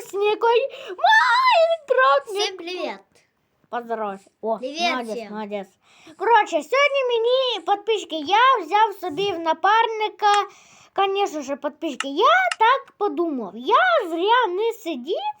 с Никой Майнкрафт. Всем привет! Поздоровайся. О, Привіт молодець, всім. молодець. Коротше, сьогодні мені підписчики, я взяв собі в напарника, звісно ж, підписчики, я так подумав. Я зря не сидів,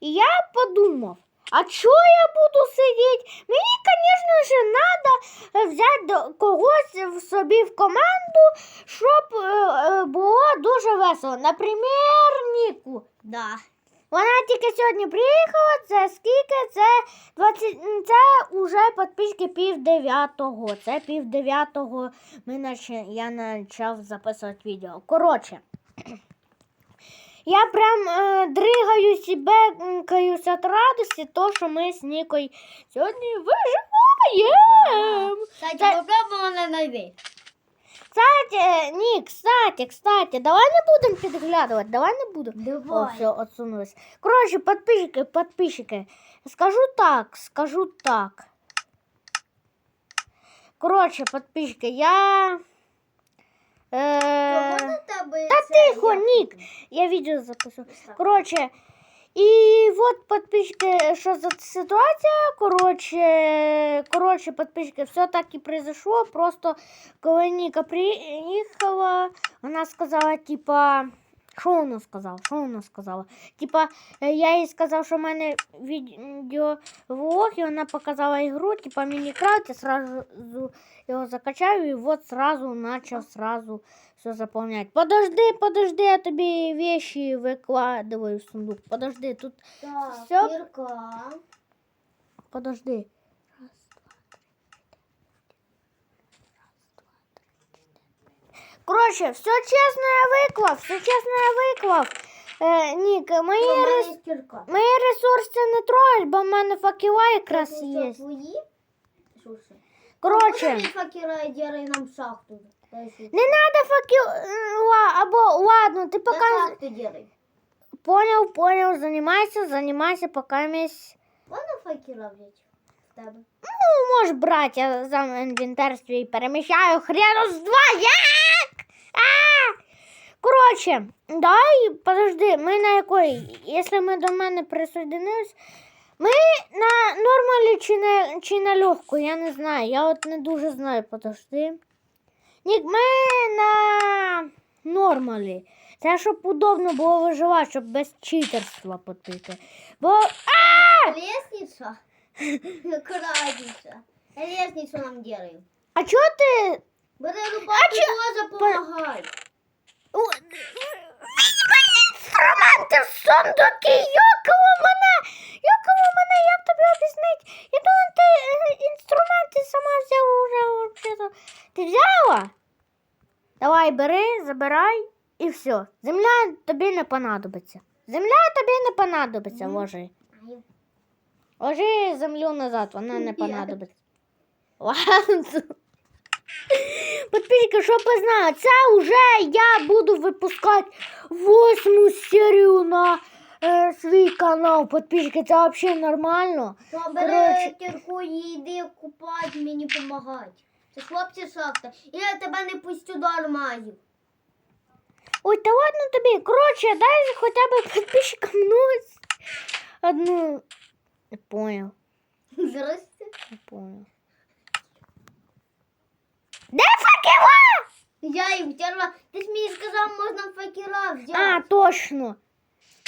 і я подумав, а чого я буду сидіти? Мені, звісно ж, треба взяти до когось в собі в команду, щоб е, е, було дуже весело. Наприклад, Ніку. Да. Вона тільки сьогодні приїхала, це скільки? Це 20, м, це уже підписки пів дев'ятого. Це пів дев'ятого ми наче, я почав записувати відео. Коротше, я прям е, дригаю себе каюсь від радості, то, що ми з Нікою сьогодні виживаємо. Кстати, Та- попробуй на нові. Кстати, Нік, кстати, кстати, давай не будемо підглядувати, давай не будемо. О, все, отсунулось. Короче, подписчики, подписчики. Скажу так, скажу так. Короче, подписчики, я... Е... Та тихо, Нік. Я відео запишу. Короче, і от подписчики, що за ситуація. Короче, короче, подписчики, все так і произошло. Просто коли Ніка приїхала, вона сказала, типа. Що вона сказала? Що вона сказала? Типа, я їй сказав, що в мене відеовлог, і вона показала ігру, типа Мінікрафт, я сразу його закачав, і от сразу почав сразу все заполнять. Подожди, подожди, я тобі вещи викладаю в сундук. Подожди, тут Так, Всё. Кірка. подожди. Раз, два, три, Короче, все чесно я виклав, все чесно я виклав. Е, Нік, мої, У рес... мене кірка. мої ресурси не трогай, бо в мене факела якраз Це є. Твої? Слушай. Короче, Можна факера і діри нам шахту? Не надо факела, або ладно, ти Пока... пока... шахту діри. Понял, понял, занимайся, занимайся, пока месь... Можна факера взяти? В? Ну, можеш брати, я за інвентар свій переміщаю хрену з два. Як? А! Коротше, дай, подожди, ми на якої? Якщо ми до мене присоединились, ми на нормалі чи на, чи на легку, я не знаю. Я от не дуже знаю, подожди. Ми на нормалі. Це щоб удобно було виживати, щоб без читерства потити. Бо Лестниця? Аккуратніше. Лестницю нам діраю. а чого ти Бери лопату, чо- Боже, помагай. Візьми інструменти в сундуки, якого мене, як тобі об'яснить? Я думаю, ти е, інструменти сама взяла уже взагалі. Ти взяла? Давай, бери, забирай і все. Земля тобі не понадобиться. Земля тобі не понадобиться, ложи. Ложи землю назад, вона не понадобиться. Ладно. Подписчики, щоб ви знали, це вже я буду випускати восьму серію на е, свій канал. Подписчики, це взагалі нормально. Кірку і йди купати, мені помагати. Це хлопці шахта. І я тебе не пустю до армазів. Ой, та ладно тобі. Коротше, дай хоча б підписчикам нос. Одну. Не понял, Здрасте. не понял. Де факела? Я їм втерла. Ти ж мені сказав, можна факера взяти. А, точно.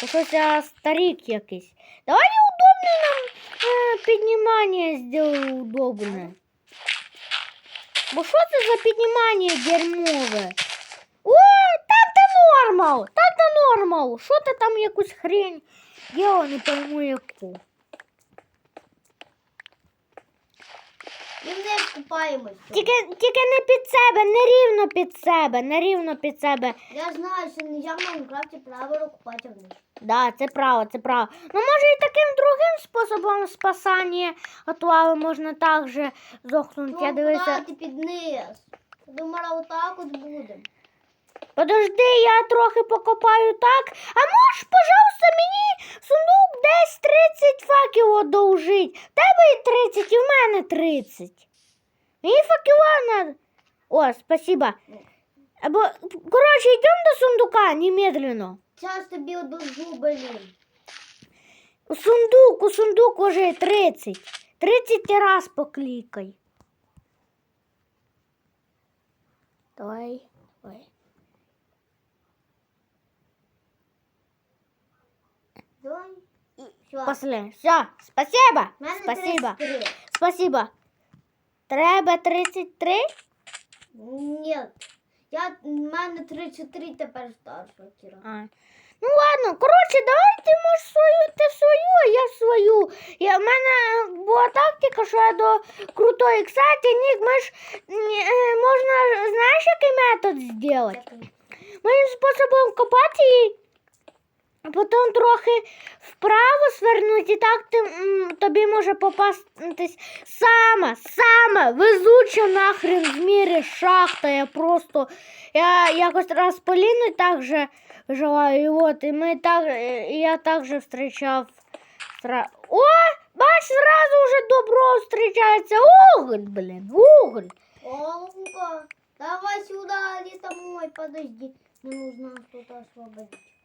Це щось старик якийсь. Давай удобне нам е, піднімання зробимо удобне. Бо що це за піднімання дерьмове? О, там то нормал, там то нормал. Що ти там якусь хрень? Я не пойму яку. І не купаємося. Тільки, тільки не під себе, не рівно під себе, не рівно під себе. Я знаю, що не в Майнкрафті правило купати вниз. Да, це право, це право. Ну, може, і таким другим способом спасання готували можна так же зохнути. Я дивився. ти під низ. Думала, отак от буде. Подожди, я трохи покопаю так. А можеш, пожалуйста, мені сундук десь 30 факів одовжить. В тебе і 30, і в мене 30. Мені факела надо. О, спасибо. Або, коротше, йдемо до сундука немедленно. Час тобі одужу, блін. У сундук, у сундук ложи 30. 30 раз поклікай. Давай, давай. Давай. Все. Последнє. Все, спасибо. Мене Спасибо. 33. Спасибо. Треба 33? Ні. Я, в мене 33 тепер старша Кіра. А. Ну ладно, коротше, давай ти можеш свою, ти свою, а я свою. Я, в мене була тактика, що я до крутої. Кстати, Нік, ми ж м, е, можна, знаєш, який метод зробити? Моїм способом копати її, а потім трохи вправо свернути, і так ти, тобі може попастись сама, сама везуча нахрен в мірі шахта. Я просто я якось раз по Ліну так же виживаю. І от, і ми так, я також зустрічав. О, бач, зразу вже добро зустрічається. Уголь, блін, уголь. Олка, давай сюда, лето мой, подожди. Мне нужно что-то освободить.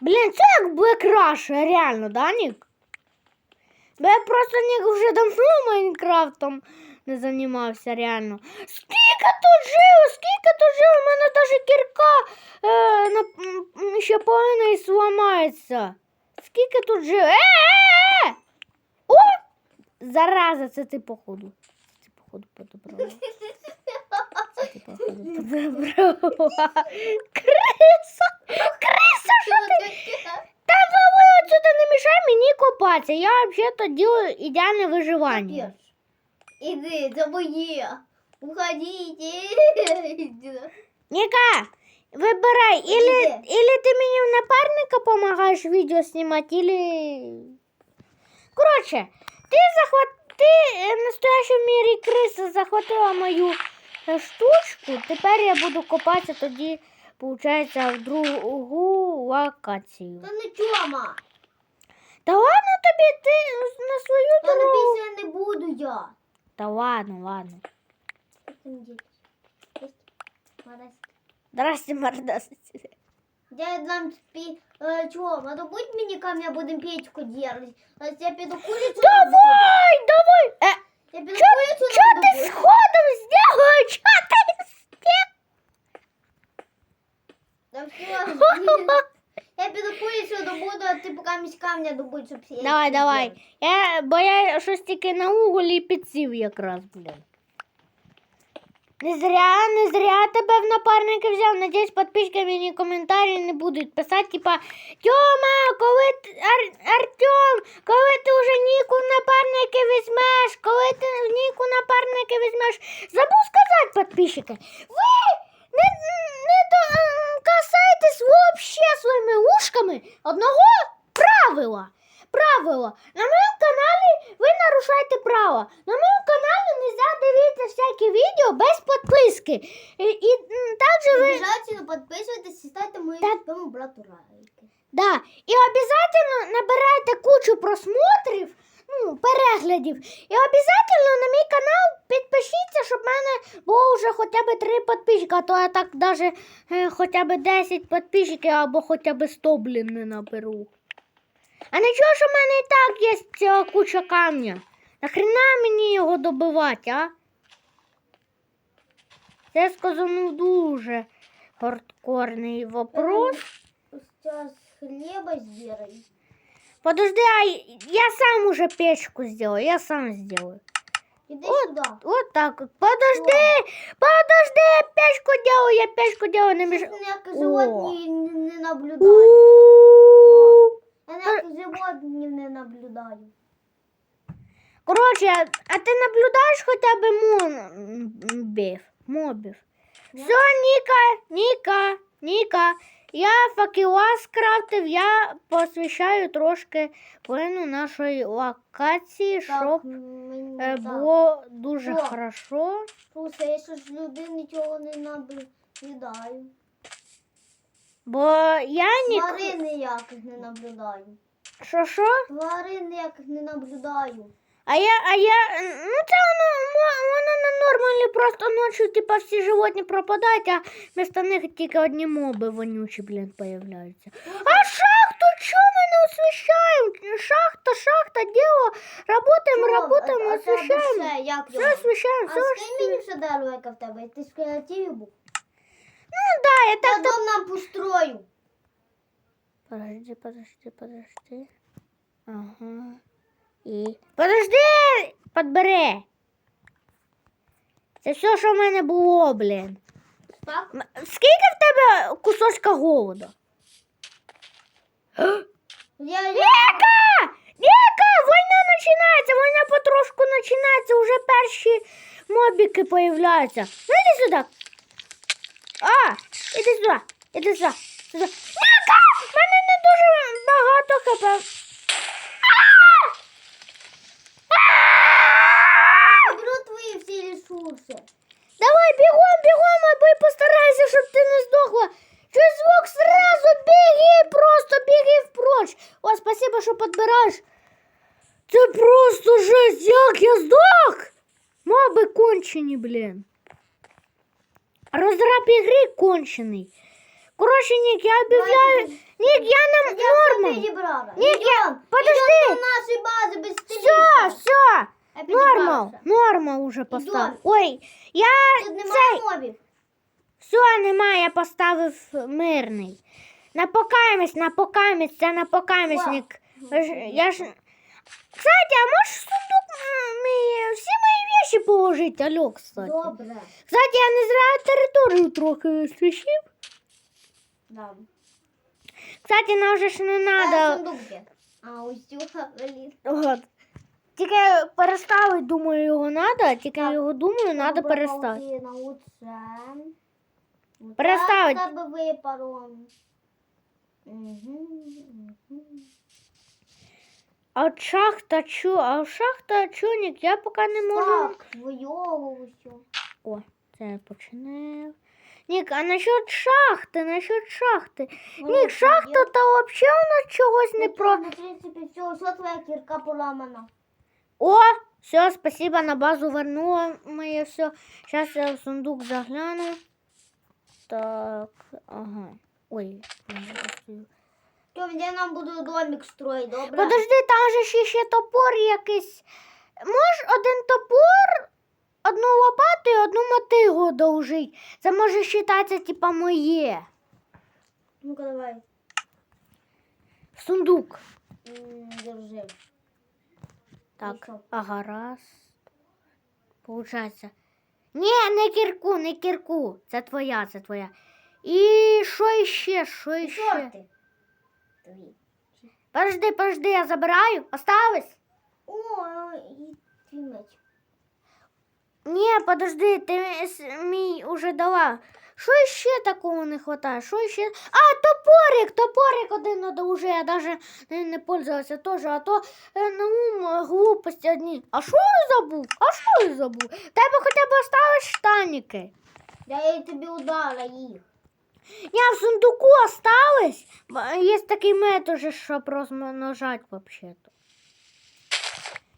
Блін, це як Black Rush, реально, да, Нік? Бо я просто Нік вже давно Майнкрафтом не займався, реально. Скільки тут жив, скільки тут жив, у мене навіть кірка е, на, ще половина і зламається. Скільки тут жив? Е, е, е! О! Зараза, це ти походу. Це ти походу подобрала. Це ти походу подобрала. Криса! Криса, що ти? Та ви отсюда не мішай мені копатися. Я взагалі ділаю ідеальне виживання. Иди, за моє. Уходите. Ніка, вибирай, или, Іди. или ти мені в напарника допомагаєш відео знімати, или... Коротше, ти захват... ти е, в мірі криса захватила мою е, штучку, тепер я буду копатися тоді, виходить, в другу локацію. Та не чома. Та ладно тобі, ти на свою Та дорогу. написано не буду я. Та ладно, ладно. Здрасте, мордасти. Я нам спи... Чё, надо будет мини камня будем печку делать? А я пойду курицу Давай, давай! Камня добудь, Давай, давай. Я, бо я щось тільки на уголі підсів якраз, блін. Не зря, не зря тебе в напарники взяв. Надіюсь, підписчики мені коментарі не будуть писати, типа Тьома, коли ти, Ар, Артем, коли ти вже Ніку в напарники візьмеш, коли ти Ніку в напарники візьмеш. Забув сказати, підписчики, ви не, не до, касайтесь вообще своїми ушками одного правила. Правило. На моєму каналі ви нарушаєте право. На моєму каналі не можна дивитися всякі відео без підписки. І, і також ви. Обязательно ставьте моему Да. своему брату лайки. Да. І обов'язково набирайте кучу просмотрів, ну, переглядів. І обов'язково на мій канал підпишіться, щоб в мене було вже хоча б 3 підписчика, а то я так навіть е, хоча б 10 підписчиків або хоча б 100, блін, не наберу. А нічого, що в мене і так є ціла куча камня. Нахрена мені його добивати, а? Це сказано дуже хардкорний вопрос. Сейчас хлеба сделай. Подожди, а я сам уже печку сделаю, я сам сделаю. Иди Вот. сюда. Вот так вот. Подожди, подожди, я печку делаю, я печку делаю на меш... Я как О. не, не наблюдаю. Я как животные не наблюдаю. Короче, а ти наблюдаєш хоча б мобів? Мобів. Все, Ніка, Ніка, Ніка. Я факела скрафтив, я посвящаю трошки половину нашої локації, щоб мені е, так. було дуже О. хорошо. Слушай, я ж люди нічого не наблюдаю. Бо я ні... Тварин ніяких не наблюдаю. Що що? Тварин ніяких не наблюдаю. А я, а я, ну це воно, воно не нормально, просто ночі, типа, всі животні пропадають, а вместо них тільки одні моби вонючі, блін, появляються. А шахту чому не освещаем. Шахта, шахта, дело. Работаем, Чого? а освещаем. все, як Все? А скинь мені все дерево, яке в тебе. Ти ж креативі був. Ну да, я Я так... дом нам построю. Подожди, подожди, подожди. Ага. І... Подожди! Подбери. Це все, що в мене було, блін. Так? Скільки в тебе кусочка голода? Я. Ніка! Ніка! Війна починається, війна потрошку починається, вже перші мобіки появляються. Ну іди сюди. А, іди сюди, іди сюди. сюди. Ніка! В мене не дуже багато хп. Беру твої всі ресурси. Давай, бігом, бігом, аби постарайся, щоб ти не здохла. Чуєш звук сразу біги, просто біги впроч. О, спасибо, що підбираєш. Це просто жесть, як я здох. Моби кончені, блін. Розраб ігри кончений. Коротше, Нік, я об'являю. Нік, я на Я все норму. підібрала. Ні, я- подожди. Все, все. Я. Нормал, норма уже поставив. Ой, я Тут цей. мобів. Все, немає, я поставив мирний. На покамість, на покамість, це на покамісник. Я ж... Кстати, а можеш в сундук м, мій, всі мої вещи положити, алло, кстати. Добре. Кстати, я не зря територію трохи освіщив. Да. Кстати, нам же ж не А надо. сундук де? А, ось цього валіз. От. Тільки переставити, думаю, його надо, тільки Так. його думаю, надо Добре, переставити. Валентина, оце. Оце Переставить. в тебе випало. Угу, угу. А шахта чу, а шахта чуник, я поки не можу. Так, усю. О, це починаю. Нік, а насчет шахти, насчет шахти. Нік, шахта то взагалі у нас чогось не про. Ну, в принципі, все, все твоя кірка поламана. О, все, спасибо, на базу вернула моє все. Сейчас я в сундук загляну. Так, ага. Ой. То де нам буду домик строїти, добре? Подожди, там же ще, ще топор якийсь. Може один топор, одну лопату і одну мотигу довжить. Це може вважатися, типа, моє. Ну-ка давай. Сундук. М, Держи. Так, Пішов. ага, раз. Получається. Ні, не кірку, не кірку. Це твоя, це твоя. І що іще, що І іще? Твої. Подожди, подожди, я забираю. Осталось? О, і твій меч. Ні, подожди, ти с- мій уже дала. Що ще такого не вистачає? Що ще? А, топорик, топорик один надо уже, я даже не, не пользувалася теж, а то е, на ум е, глупості одні. А що я забув? А що я забув? Тебе хоча б осталось штаніки. Я їй тобі удала їх. Я в сундуку осталось. Бо Є такий метод, же, щоб розмножати вообще-то.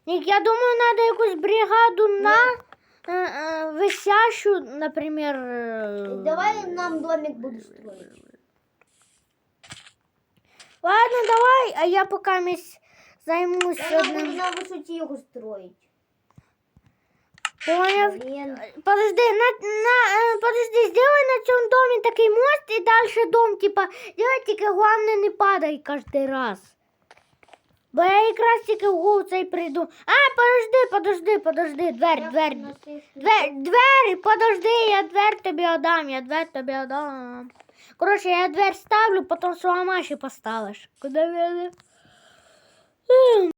Нік, я думаю, надо якусь бригаду на е, е, висящу, наприклад. е, Давай нам домик будеш строїти. Ладно, давай, а я поки місь займусь Я буду одним. на висоті його строїти. Поняв? Блін. Подожди, на, на, е, подожди, сделай на цьому домі такий мост і далі дом, типа, делай тільки головне не падай кожен раз. Бо я якраз тільки в голову цей прийду. А, подожди, подожди, подожди, двер, Я двер, на двер, двер, подожди, я двер тобі отдам, я двер тобі отдам. Коротше, я двер ставлю, потім сломаєш і поставиш. Куди мене?